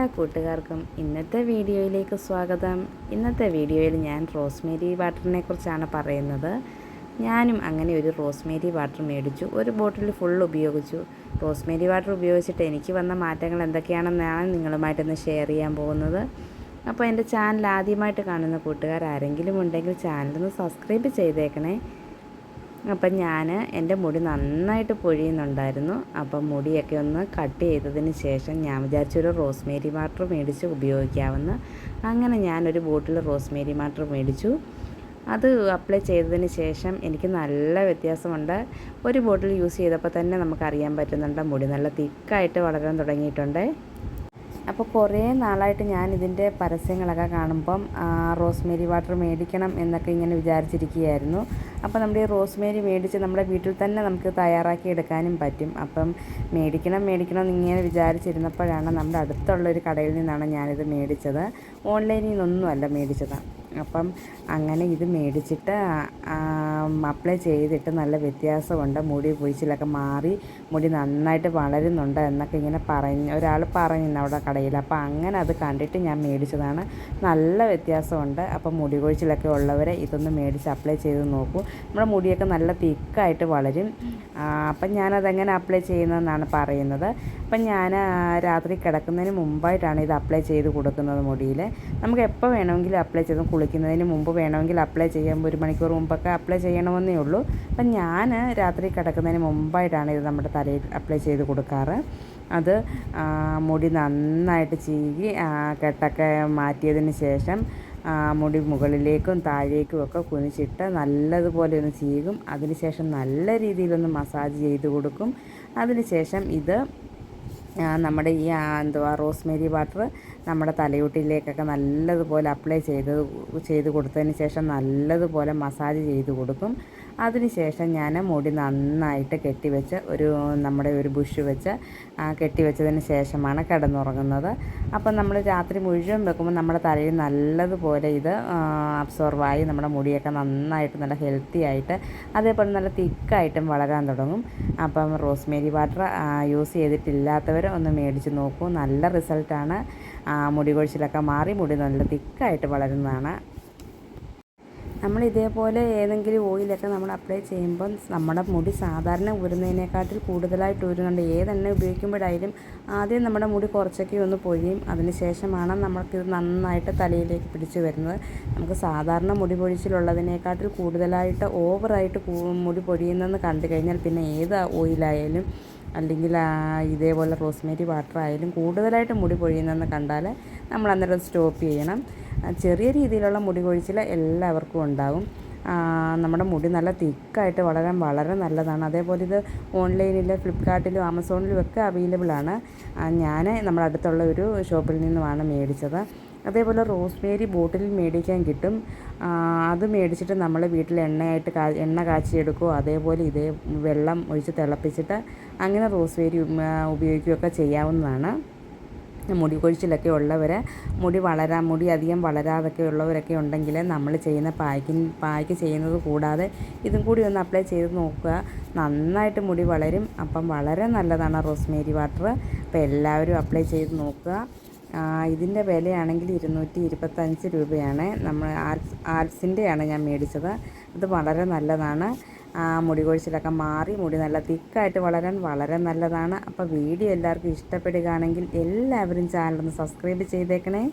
എല്ലാ കൂട്ടുകാർക്കും ഇന്നത്തെ വീഡിയോയിലേക്ക് സ്വാഗതം. ഇന്നത്തെ വീഡിയോയിൽ ഞാൻ റോസ്മേരി വാട്ടറിനെ കുറിച്ചാണ് പറയുന്നത്. ഞാനും അങ്ങനെ ഒരു റോസ്മേരി വാട്ടർ മേടിച്ചു. ഒരു ബോട്ടിൽ ഫുൾ ഉപയോഗിച്ചു. റോസ്മേരി വാട്ടർ ഉപയോഗിച്ചിട്ട് എനിക്ക് വന്ന മാറ്റങ്ങൾ എന്തൊക്കെയാണെന്നാണ് നിങ്ങളുമായിട്ടൊന്ന് ഷെയർ ചെയ്യാൻ പോകുന്നത്. അപ്പോൾ എന്റെ ചാനൽ ആദ്യമായിട്ട് കാണുന്ന കൂട്ടുകാർ ആരെങ്കിലും ഉണ്ടെങ്കിൽ ചാനലൊന്ന് സബ്സ്ക്രൈബ് ചെയ്തേക്കണേ. അപ്പം ഞാൻ എന്റെ മുടി നന്നായിട്ട് പൊഴിയുന്നുണ്ടായിരുന്നു. അപ്പം മുടിയൊക്കെ ഒന്ന് കട്ട് ചെയ്തതിന് ശേഷം ഞാൻ വിചാരിച്ചൊരു റോസ്മേരി വാട്ടർ മേടിച്ച് ഉപയോഗിക്കാമെന്ന്. അങ്ങനെ ഞാനൊരു ബോട്ടിൽ റോസ്മേരി വാട്ടർ മേടിച്ചു. അത് അപ്ലൈ ചെയ്തതിന് ശേഷം എനിക്ക് നല്ല വ്യത്യാസമുണ്ട്. ഒരു ബോട്ടിൽ യൂസ് ചെയ്തപ്പോൾ തന്നെ നമുക്കറിയാൻ പറ്റുന്നുണ്ട് മുടി നല്ല തിക്കായിട്ട് വളരാൻ തുടങ്ങിയിട്ടുണ്ട്. അപ്പോൾ കുറേ നാളായിട്ട് ഞാൻ ഇതിന്റെ പരസ്യങ്ങളൊക്കെ കാണുമ്പം റോസ്മേരി വാട്ടർ മേടിക്കണം എന്നൊക്കെ ഇങ്ങനെ വിചാരിച്ചിരിക്കുകയായിരുന്നു. അപ്പോൾ നമ്മുടെ ഈ റോസ്മേരി മേടിച്ച് നമ്മുടെ വീട്ടിൽ തന്നെ നമുക്ക് തയ്യാറാക്കി എടുക്കാനും പറ്റും. അപ്പം മേടിക്കണം മേടിക്കണം എന്നിങ്ങനെ വിചാരിച്ചിരുന്നപ്പോഴാണ് നമ്മുടെ അടുത്തുള്ള ഒരു കടയിൽ നിന്നാണ് ഞാനിത് മേടിച്ചത്. ഓൺലൈനിൽ നിന്നൊന്നുമല്ല മേടിച്ചത്. അപ്പം അങ്ങനെ ഇത് മേടിച്ചിട്ട് അപ്ലൈ ചെയ്തിട്ട് നല്ല വ്യത്യാസമുണ്ട്. മുടി പൊഴിച്ചിലൊക്കെ മാറി മുടി നന്നായിട്ട് വളരുന്നുണ്ട് എന്നൊക്കെ ഇങ്ങനെ പറഞ്ഞ് ഒരാൾ പറഞ്ഞു അവിടെ കടയിൽ. അപ്പോൾ അങ്ങനെ അത് കണ്ടിട്ട് ഞാൻ മേടിച്ചതാണ്. നല്ല വ്യത്യാസമുണ്ട്. അപ്പോൾ മുടി കൊഴിച്ചിലൊക്കെ ഉള്ളവരെ ഇതൊന്ന് മേടിച്ച് അപ്ലൈ ചെയ്ത് നോക്കൂ. നമ്മുടെ മുടിയൊക്കെ നല്ല തിക്കായിട്ട് വളരും. അപ്പം ഞാനതെങ്ങനെ അപ്ലൈ ചെയ്യുന്നതെന്നാണ് പറയുന്നത്. അപ്പം ഞാൻ രാത്രി കിടക്കുന്നതിന് മുമ്പായിട്ടാണ് ഇത് അപ്ലൈ ചെയ്ത് കൊടുക്കുന്നത് മുടിയിൽ. നമുക്ക് എപ്പോൾ വേണമെങ്കിലും അപ്ലൈ ചെയ്ത് കുളിക്കുന്നതിന് മുമ്പ് വേണമെങ്കിൽ അപ്ലൈ ചെയ്യാൻ ഒരു മണിക്കൂർ മുമ്പൊക്കെ അപ്ലൈ ചെയ്യണമെന്നേ ഉള്ളൂ. അപ്പം ഞാൻ രാത്രി കിടക്കുന്നതിന് മുമ്പായിട്ടാണ് ഇത് നമ്മുടെ തലയിൽ അപ്ലൈ ചെയ്ത് കൊടുക്കാറ്. അത് മുടി നന്നായിട്ട് ചീകി കെട്ടൊക്കെ മാറ്റിയതിന് ശേഷം മുടി മുകളിലേക്കും താഴേക്കും ഒക്കെ കുനിച്ചിട്ട് നല്ലതുപോലെ ഒന്ന് ചീകും. അതിനുശേഷം നല്ല രീതിയിലൊന്ന് മസാജ് ചെയ്ത് കൊടുക്കും. അതിനുശേഷം ഇത് നമ്മുടെ ഈ എന്തുവാ റോസ്മേരി വാട്ടർ നമ്മുടെ തലയൂട്ടിലേക്കൊക്കെ നല്ലതുപോലെ അപ്ലൈ ചെയ്ത് ചെയ്ത് കൊടുത്തതിന് ശേഷം നല്ലതുപോലെ മസാജ് ചെയ്ത് കൊടുക്കും. അതിനുശേഷം ഞാൻ മുടി നന്നായിട്ട് കെട്ടിവെച്ച് ഒരു നമ്മുടെ ഒരു ബുഷ് വെച്ച് കെട്ടിവെച്ചതിന് ശേഷമാണ് കിടന്നുറങ്ങുന്നത്. അപ്പം നമ്മൾ രാത്രി മുഴുവൻ വെക്കുമ്പോൾ നമ്മുടെ തലയിൽ നല്ലതുപോലെ ഇത് അബ്സോർവായി നമ്മുടെ മുടിയൊക്കെ നന്നായിട്ട് നല്ല ഹെൽത്തി ആയിട്ട് അതേപോലെ നല്ല തിക്കായിട്ടും വളരാൻ തുടങ്ങും. അപ്പം റോസ്മേരി വാട്ടർ യൂസ് ചെയ്തിട്ടില്ലാത്തവർ ഒന്ന് മേടിച്ച് നോക്കൂ. നല്ല റിസൾട്ടാണ്. മുടി കൊഴിച്ചിലൊക്കെ മാറി മുടി നല്ല തിക്കായിട്ട് വളരുന്നതാണ്. നമ്മൾ ഇതേപോലെ ഏതെങ്കിലും ഓയിലൊക്കെ നമ്മൾ അപ്ലൈ ചെയ്യുമ്പം നമ്മുടെ മുടി സാധാരണ ഉരുന്നതിനെക്കാട്ടിൽ കൂടുതലായിട്ട് ഉരുന്നുണ്ട് ഏതെണ്ണ ഉപയോഗിക്കുമ്പോഴായാലും ആദ്യം നമ്മുടെ മുടി കുറച്ചൊക്കെ ഒന്ന് പൊഴിയും. അതിനുശേഷമാണ് നമുക്കിത് നന്നായിട്ട് തലയിലേക്ക് പിടിച്ചു വരുന്നത്. നമുക്ക് സാധാരണ മുടി പൊഴിച്ചിലുള്ളതിനേക്കാട്ടിൽ കൂടുതലായിട്ട് ഓവറായിട്ട് മുടി പൊഴിയുന്നതെന്ന് കണ്ടു കഴിഞ്ഞാൽ പിന്നെ ഏത് ഓയിലായാലും അല്ലെങ്കിൽ ഇതേപോലെ റോസ്മേരി വാട്ടർ ആയാലും കൂടുതലായിട്ട് മുടി പൊഴിയുന്നതെന്ന് കണ്ടാൽ നമ്മൾ അന്നേരം സ്റ്റോപ്പ് ചെയ്യണം. ചെറിയ രീതിയിലുള്ള മുടി കൊഴിച്ചിൽ എല്ലാവർക്കും ഉണ്ടാവും. നമ്മുടെ മുടി നല്ല തിക്കായിട്ട് വളരാൻ വളരെ നല്ലതാണ്. അതേപോലെ ഇത് ഓൺലൈനിൽ ഫ്ലിപ്പ്കാർട്ടിലും ആമസോണിലും ഒക്കെ അവൈലബിൾ ആണ്. ഞാൻ നമ്മുടെ അടുത്തുള്ള ഒരു ഷോപ്പിൽ നിന്നുമാണ് മേടിച്ചത്. അതേപോലെ റോസ്മേരി ബോട്ടിൽ മേടിക്കാൻ കിട്ടും. അത് മേടിച്ചിട്ട് നമ്മൾ വീട്ടിൽ എണ്ണയായിട്ട് കാ എണ്ണ കാച്ചിയെടുക്കുകയോ അതേപോലെ ഇതേ വെള്ളം ഒഴിച്ച് തിളപ്പിച്ചിട്ട് അങ്ങനെ റോസ്മേരി ഉപയോഗിക്കുകയൊക്കെ ചെയ്യാവുന്നതാണ്. മുടി കൊഴിച്ചിലൊക്കെ ഉള്ളവർ മുടി വളരാ മുടി അധികം വളരാതൊക്കെ ഉള്ളവരൊക്കെ ഉണ്ടെങ്കിൽ നമ്മൾ ചെയ്യുന്ന പായ്ക്കിങ് പായ്ക്ക് ചെയ്യുന്നത് കൂടാതെ ഇതും കൂടി ഒന്ന് അപ്ലൈ ചെയ്ത് നോക്കുക. നന്നായിട്ട് മുടി വളരും. അപ്പം വളരെ നല്ലതാണ് റോസ്മേരി വാട്ടർ. അപ്പോൾ എല്ലാവരും അപ്ലൈ ചെയ്ത് നോക്കുക. ഇതിന്റെ വിലയാണെങ്കിൽ ഇരുന്നൂറ്റി ഇരുപത്തഞ്ച് രൂപയാണ്. നമ്മൾ ആൽസ് ആൽസിന്റെയാണ് ഞാൻ മേടിച്ചത്. അത് വളരെ നല്ലതാണ്. മുടി കൊഴിച്ചിലൊക്കെ മാറി മുടി നല്ല തിക്കായിട്ട് വളരാൻ വളരെ നല്ലതാണ്. അപ്പോൾ വീഡിയോ എല്ലാവർക്കും ഇഷ്ടപ്പെടുകയാണെങ്കിൽ എല്ലാവരും ചാനലൊന്ന് സബ്സ്ക്രൈബ് ചെയ്തേക്കണേ.